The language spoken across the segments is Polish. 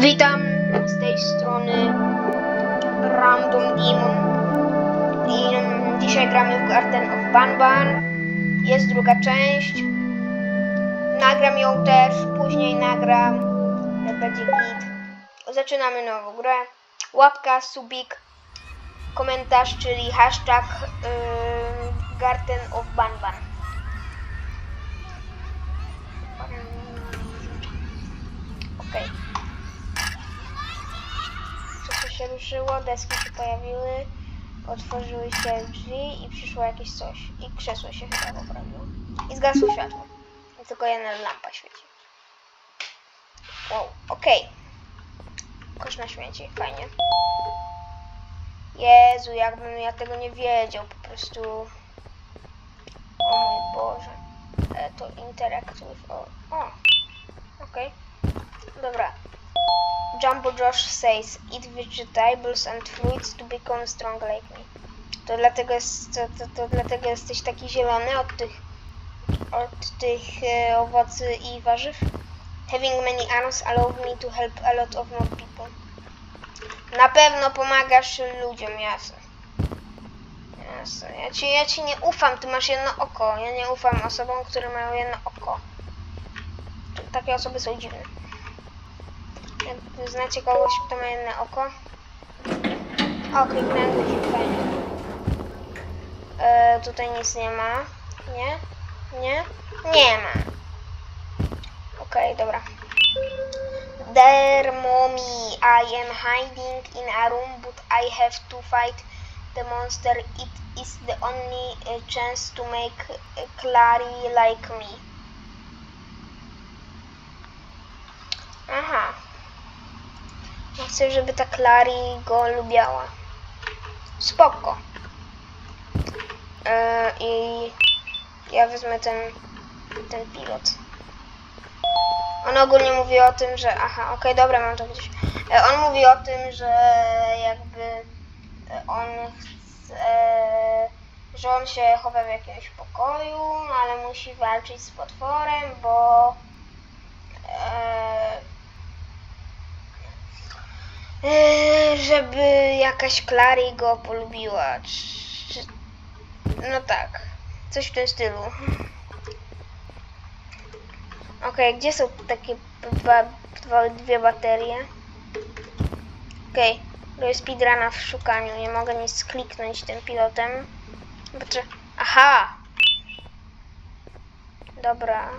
Witam z tej strony Random Demon i dzisiaj gramy w Garden of Banban. Jest druga część. Nagram ją też, później nagram, będzie git. Zaczynamy nową grę. Łapka, subik, komentarz, czyli hashtag yy, Garden of Banban. Okej. Wszystko się ruszyło, deski się pojawiły, otworzyły się drzwi i przyszło jakieś coś. I krzesło się chyba poprawiło. I zgasło światło. I tylko jedna lampa świeci. Wow, okej. Kosz na śmieci, fajnie. Jezu, jakbym ja tego nie wiedział, po prostu... O mój Boże. E, to interactive, o, o. Okej. Dobra. Jumbo Josh says, eat vegetables and fruits to become strong like me. To dlatego, jest, to, to, to dlatego jesteś taki zielony od tych, od tych e, i warzyw. Having many arms allow me to help a lot of more people. Na pewno pomagasz ludziom, jasne. Jasne. Ja ci, ja ci nie ufam, ty masz jedno oko. Ja nie ufam osobom, które mają jedno oko. Takie osoby są dziwne. Znacie kogoś, kto ma jedno oko? O, kliknąłem guzik, fajnie. E, tutaj nic nie ma. Nie? Nie? Nie ma. Okej, dobra. There, mommy, I am hiding in a room, but I have to fight the monster. It is the only uh, chance to make uh, Clary like me. Aha. Chcę, żeby ta Clary go lubiała. Spoko. E, I ja wezmę ten, ten pilot. On ogólnie mówi o tym, że... Aha, okej, dobra, mam to gdzieś. E, on mówi o tym, że jakby e, on chce... że on się chowa w jakimś pokoju, ale musi walczyć z potworem, bo... żeby jakaś Clary go polubiła. No tak, coś w tym stylu. Okej, gdzie są takie dwa, dwa, dwie baterie? Okej, okay. jest speedruna w szukaniu, nie mogę nic kliknąć tym pilotem. Znaczy, aha! Dobra.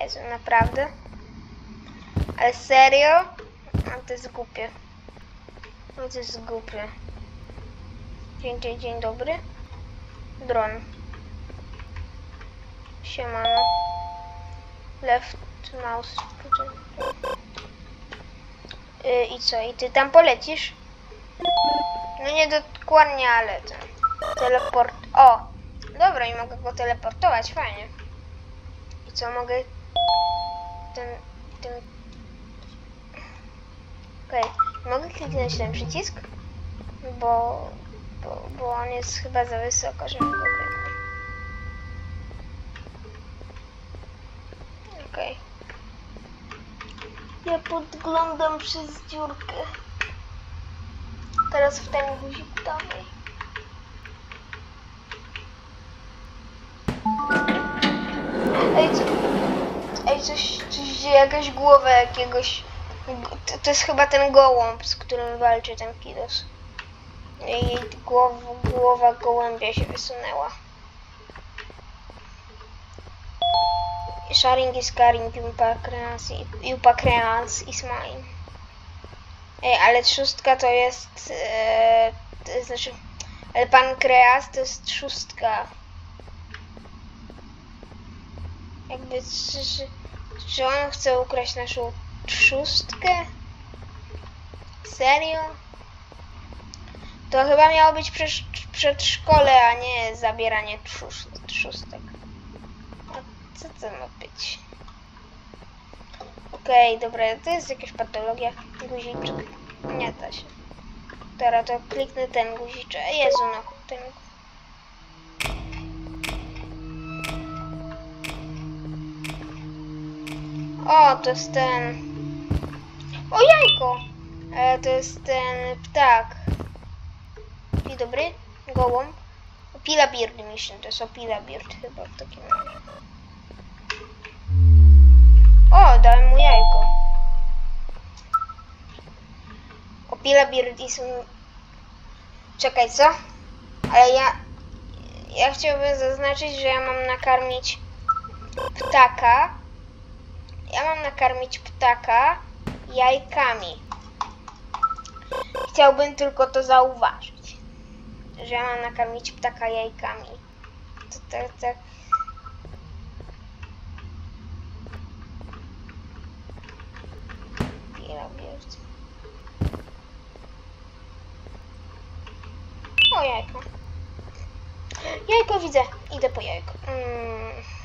Jezu, naprawdę? Ale serio? No to jest głupie. No to jest głupie. Dzień, dzień, dzień dobry. Dron. Siemano. Left mouse. Yy, I co? I ty tam polecisz? No nie dokładnie, ale ten. Teleport. O! Dobra, i mogę go teleportować, fajnie. I co mogę? Ten. ten. Okej. Okay. Mogę kliknąć ten przycisk? Bo. Bo, bo on jest chyba za wysoko, żeby go kliknąć. Okej. Ja podglądam przez dziurkę. Teraz w ten guzik dawaj. Ej, co, ej coś, coś, jakaś głowa jakiegoś... To, to jest chyba ten gołąb, z którym walczy ten Kidos. Jej głowa, gołębia się wysunęła. Sharing is caring, Yupa Creans is mine. Ej, ale trzustka to jest... E, to znaczy... Ale pan Kreas to jest trzustka. Jakby... Czy, czy on chce ukraść naszą trzustkę? Serio? To chyba miało być przed, przedszkole, a nie zabieranie trzust, trzustek. Co to ma być? Okej, okay, dobra, to jest jakaś patologia. Guziczek. Nie da się. Teraz to kliknę ten guziczek. Jezu, no ten. O, to jest ten... O, jajko! E, to jest ten ptak. Dzień dobry, gołąb. Opila Beard Mission, to jest Opila Beard chyba w takim razie. O, dałem mu jajko. Opila Beard is... Czekaj, co? Ale ja... Ja chciałbym zaznaczyć, że ja mam nakarmić ptaka. Ja mam nakarmić ptaka jajkami. Chciałbym tylko to zauważyć, że ja mam nakarmić ptaka jajkami. To tak, tak. O, jajko. Jajko widzę. Idę po jajko. Mm.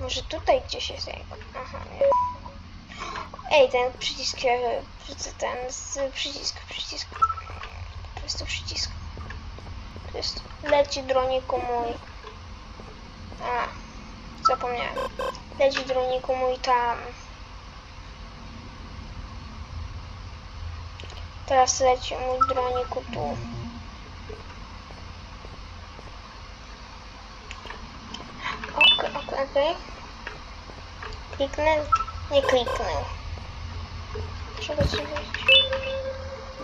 Może tutaj gdzieś jest jajko. Aha, nie. Ej, ten przycisk, e, ten przycisk, przycisk. Po prostu przycisk. To jest, leci droniku mój. A, zapomniałem. Leci droniku mój tam. Teraz leci mój droniku tu. Okej. Kliknę? Nie kliknę.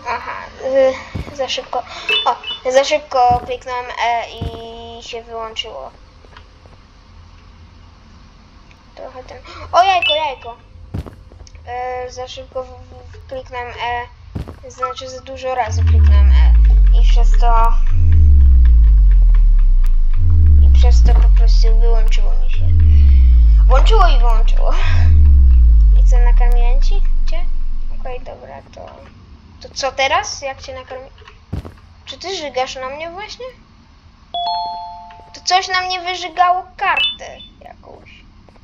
Aha, y, za szybko. O, za szybko kliknąłem E i się wyłączyło. Trochę ten. O, jajko, jajko. E, za szybko kliknąłem E. Znaczy za dużo razy kliknąłem E. I przez to. Włączyło i wyłączyło. I co, nakarmiłem ci? Cię? Okej, dobra, to... To co teraz? Jak cię nakarmi... Czy ty żygasz na mnie właśnie? To coś na mnie wyżygało kartę jakąś.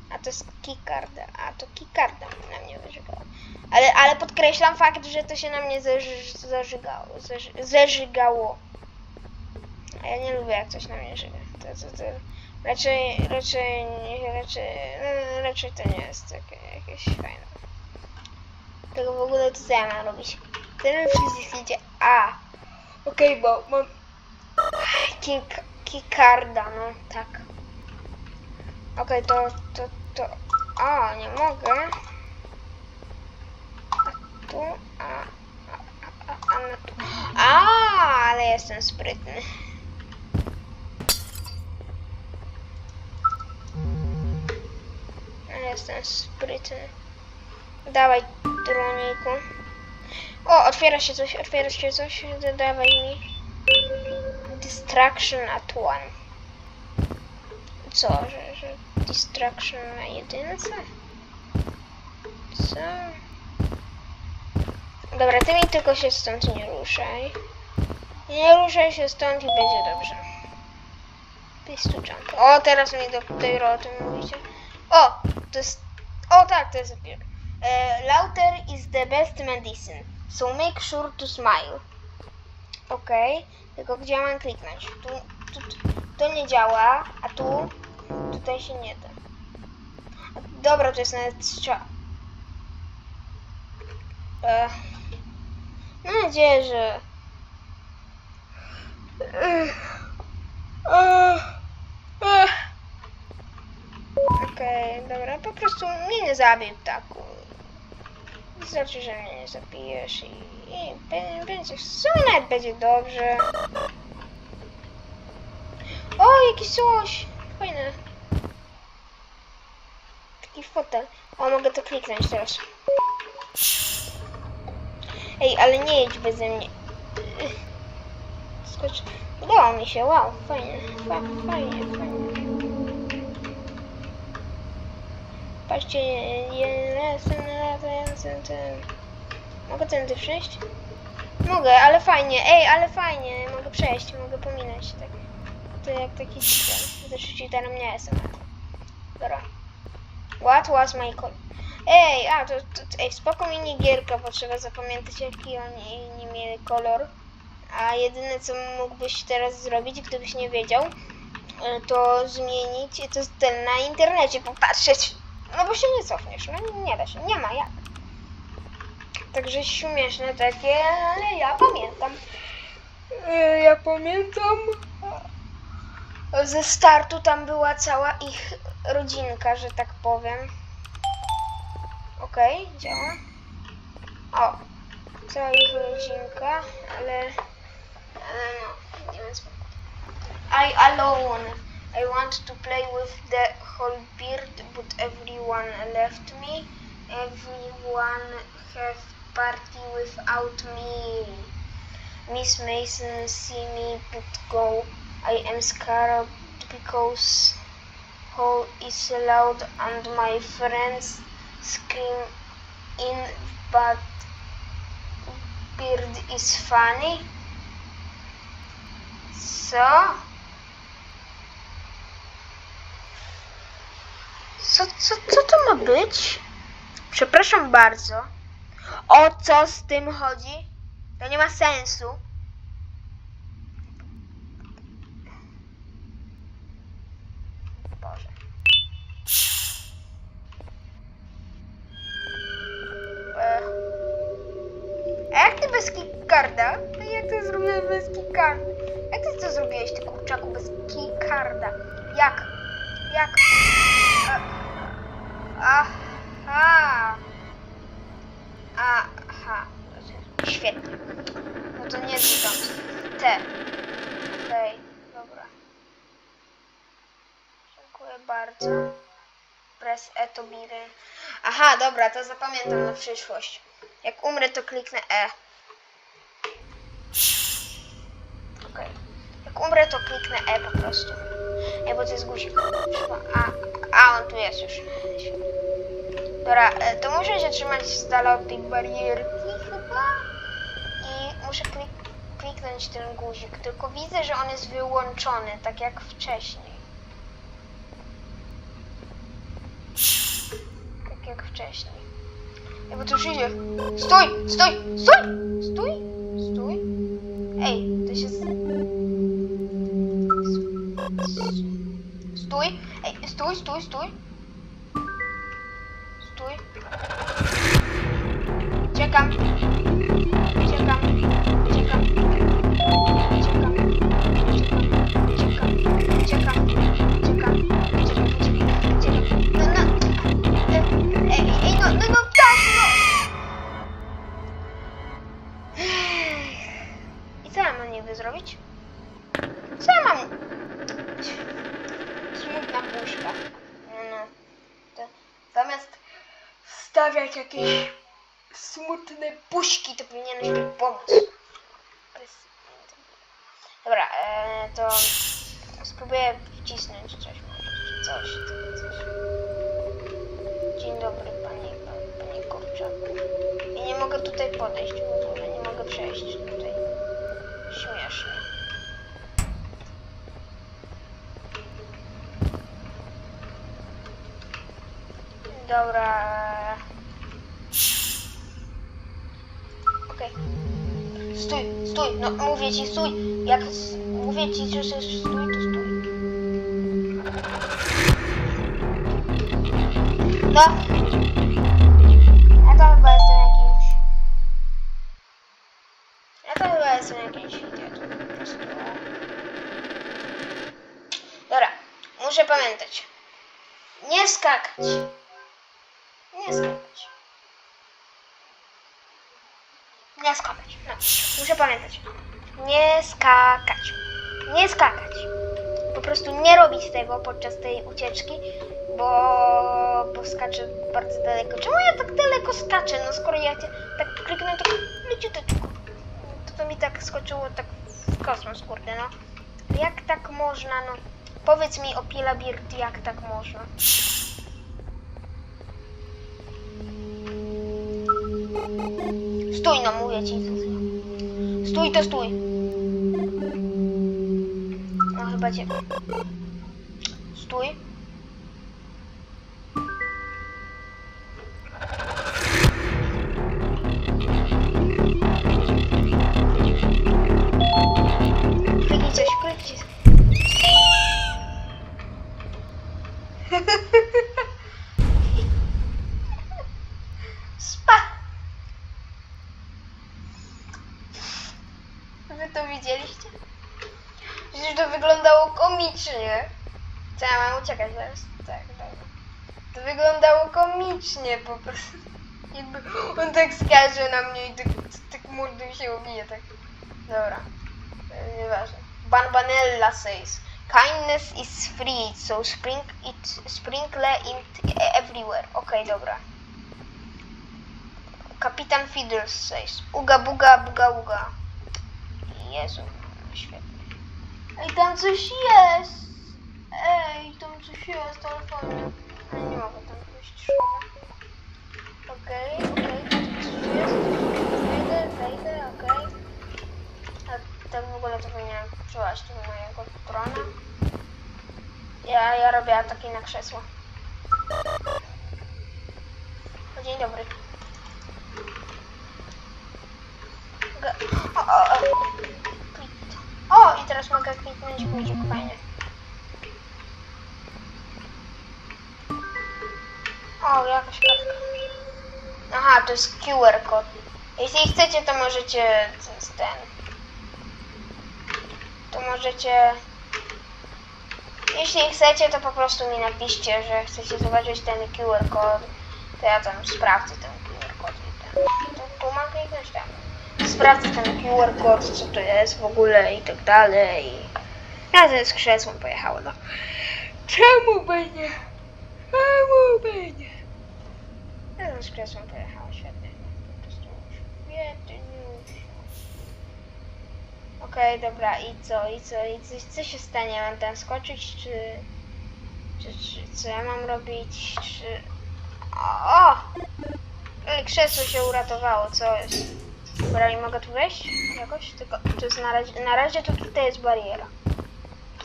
A to jest keycarda. A to keycarda na mnie wyżygało. Ale, ale podkreślam fakt, że to się na mnie zaży, zażygało. Zaży, zażygało. A ja nie lubię jak coś na mnie żyga. To, to, to raczej, raczej, raczej, no, raczej to nie jest takie jakieś fajne. Tego w ogóle to co ja mam robić? Teraz przycisk idzie A. Okej, bo mam King- Keycarda, no tak. Okej, to, to, to, a, nie mogę. A tu, a, a, a, a, a, tu. A, ale jestem sprytny. Jestem sprytny. Dawaj, droniku. O, otwiera się coś, otwiera się coś. Dawaj mi. Distraction at one. Co, że, że distraction na jedynce? Co? Dobra, ty mi tylko się stąd nie ruszaj. Nie ruszaj się stąd i będzie dobrze. To jump. O, teraz mi dopiero o tym mówicie. O, to jest... O tak, to jest dopiero. E, laughter is the best medicine. So make sure to smile. Okej, tylko gdzie mam kliknąć? Tu, tu, tu, to nie działa, a tu, tutaj się nie da. Dobra, to jest nawet strzał. E, mam nadzieję, że... Ech, ech. Okej, dobra, po prostu mnie nie zabij ptaku. Znaczy, że mnie nie zabijesz i, i będzie, w sumie będzie dobrze. O, jakiś coś! Fajne. Taki fotel. O, mogę to kliknąć teraz. Ej, ale nie jedź beze mnie. Skocz. Udało mi się, wow, fajnie, fa fajnie, Patrzcie, jestem tym. Mogę tędy przejść? Mogę, ale fajnie. Ej, ale fajnie. Mogę przejść, mogę pominąć. Tak. To jak taki cheater. Znaczy cheaterem nie jestem. Dobra. What was my call? Ej, a to, to, ej, spoko minigierka, bo trzeba zapamiętać jaki oni nie mieli kolor. A jedyne co mógłbyś teraz zrobić, gdybyś nie wiedział, e, to zmienić, to ten na internecie popatrzeć No bo się nie cofniesz, no nie da się, nie ma jak. Także śmieszne takie, ale ja pamiętam. Yy, Ja pamiętam. Ze startu tam była cała ich rodzinka, że tak powiem. Okej, działa. O, cała ich rodzinka, ale... Ale no, nie wiem. I alone. I want to play with the whole beard, but everyone left me. Everyone have party without me. Miss Mason see me but go. I am scared because hall is loud and my friends scream in but beard is funny. Co? Co, co, co to ma być? Przepraszam bardzo. O co z tym chodzi? To nie ma sensu. Boże. E. A jak ty bez keycarda? To jak ty zrobiłeś bez keycarda? Jak ty to zrobiłeś, ty kurczaku, bez keycarda? Jak? Jak? Aha. Aha. Świetnie. No to nie dotąd. Te. Okej, dobra. Dziękuję bardzo. Press E to biry. Aha, dobra, to zapamiętam na przyszłość. Jak umrę, to kliknę E. Okej. Jak umrę, to kliknę E po prostu. Nie, bo to jest guzik. A, a on tu jest już. Dobra, e, to muszę się trzymać z dala od tej barierki chyba. I muszę klik kliknąć ten guzik. Tylko widzę, że on jest wyłączony, tak jak wcześniej. Tak jak wcześniej. Ej, bo to już idzie. Stój! Stój! Stój! Stój! Стой, стой, стой. Стой. Чекам. Coś, coś. Dzień dobry, panie, panie Kurczak. I nie mogę tutaj podejść w ogóle, nie mogę przejść tutaj. Śmiesznie. Dobra. Okej. Stój, stój, no mówię ci stój. Jak mówię ci, że stój. No. Ja to chyba jestem jakimś... Ja to chyba jestem jakimś idiotem po prostu. Dobra, muszę pamiętać. Nie skakać. Nie skakać. Nie skakać. No, muszę pamiętać. Nie skakać. Nie skakać. Po prostu nie robić tego podczas tej ucieczki, bo, bo skaczę bardzo daleko. Czemu ja tak daleko skaczę? No skoro ja cię tak kliknę, to leciuteczko. To, to mi tak skoczyło tak w kosmos, kurde, no. Jak tak można, no? Powiedz mi o Pilabirt, jak tak można? Stój, no mówię ci. Stój, to stój chyba cię... Stój. Kliknij coś, kliknij coś. Spa! Wy to widzieliście? Komicznie. Co ja mam uciekać teraz? Tak, dobra. To wyglądało komicznie po prostu. Jakby on tak skaże na mnie i tak, tak mordą się ubije, tak. Dobra. E, Nieważne. Banbanella says. Kindness is free, so spring it, sprinkle it everywhere. Okej, dobra. Kapitan Fiddles says. Uga buga buga uga. Jezu, świetnie. Ej, tam coś jest! Ej, tam coś jest, ale fajnie. Nie mogę tam pójść, szkoda. Okej, okej, tu coś jest. Wejdę, wejdę, okej. A tak w ogóle to powinienem przełaźć do mojego trona. Ja, ja robię ataki na krzesło. To jest QR kod. Jeśli chcecie, to możecie ten. To możecie. Jeśli chcecie, to po prostu mi napiszcie, że chcecie zobaczyć ten QR kod. To ja tam sprawdzę ten QR kod. To, tu mam kliknąć tam. Sprawdzę ten QR kod, co to jest w ogóle i tak dalej. Razem z krzesłem pojechało, no. Czemu by nie? Czemu by nie? Razem z krzesłem pojechało, świetnie. Świetnie. Okej, dobra, i co, i co, i co, co się stanie? Mam tam skoczyć, czy, czy, czy co ja mam robić, czy... O! Krzesło się uratowało, co jest? Dobra, i mogę tu wejść jakoś? Tylko, to jest na razie, na razie to tutaj jest bariera.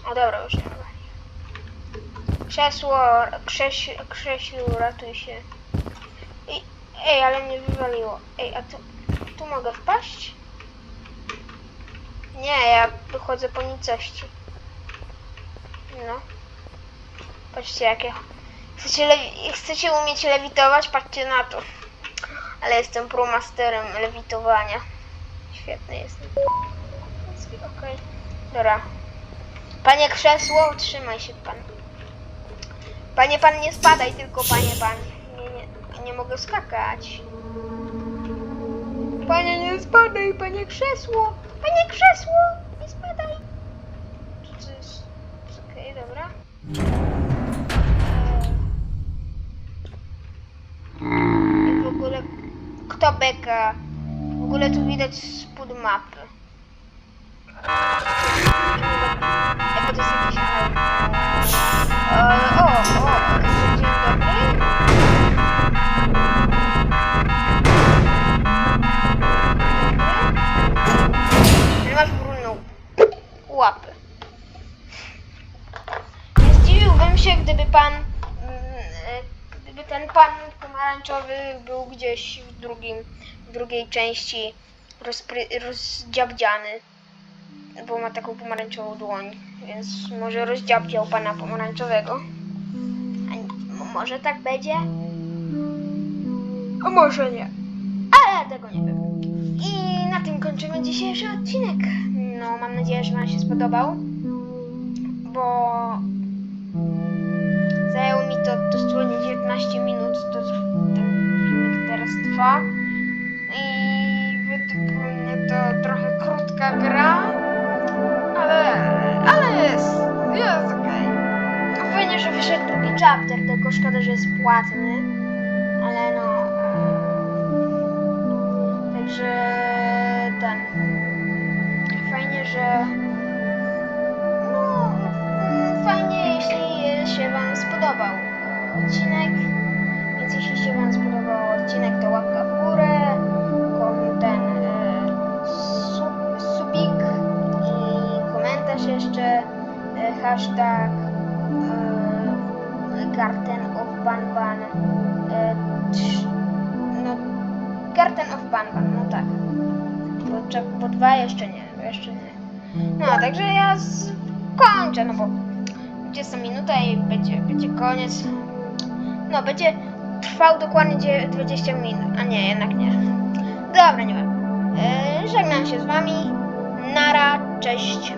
O dobra, już nie ma bariery. Krzesło, krześ, Krzesiu, ratuj się. Ej, ale mnie wywaliło. Ej, a tu, tu mogę wpaść? Nie, ja wychodzę po nicości. No. Patrzcie jakie. Chcecie, lewi- chcecie umieć lewitować? Patrzcie na to. Ale jestem promasterem lewitowania. Świetny jestem. Okej. Dobra. Panie krzesło, trzymaj się pan. Panie pan nie spadaj, tylko panie pan. Nie, mogę skakać. Panie nie spadaj, panie krzesło. Panie krzesło, nie spadaj. To jest... Okej, dobra. Eee, I w ogóle... Kto beka? W ogóle tu widać spód mapy. Jakby to jest jakiś... Eee, o, o, pomarańczowy był gdzieś w drugim, w drugiej części rozdziabdziany, bo ma taką pomarańczową dłoń, więc może rozdziabdział pana pomarańczowego. A m- może tak będzie? A może nie. Ale tego nie wiem. I na tym kończymy dzisiejszy odcinek. No, mam nadzieję, że Wam się spodobał, bo zajęło mi to dosłownie 19 minut, to trwa. I według mnie to trochę krótka gra, ale, ale jest, jest okej. No fajnie, że wyszedł drugi chapter, tylko szkoda, że jest płatny, ale no... Także ten. Fajnie, że. No, fajnie, jeśli się Wam spodobał e, odcinek. Hashtag e, Garden of Banban. E, no, Garden of Banban, no tak. Bo, bo dwa jeszcze nie, jeszcze nie. No, także ja kończę, no bo 20 minuta i będzie, będzie koniec. No, będzie trwał dokładnie dzie- 20 minut, a nie, jednak nie. Dobra, nie wiem. Żegnam się z wami. Nara, cześć.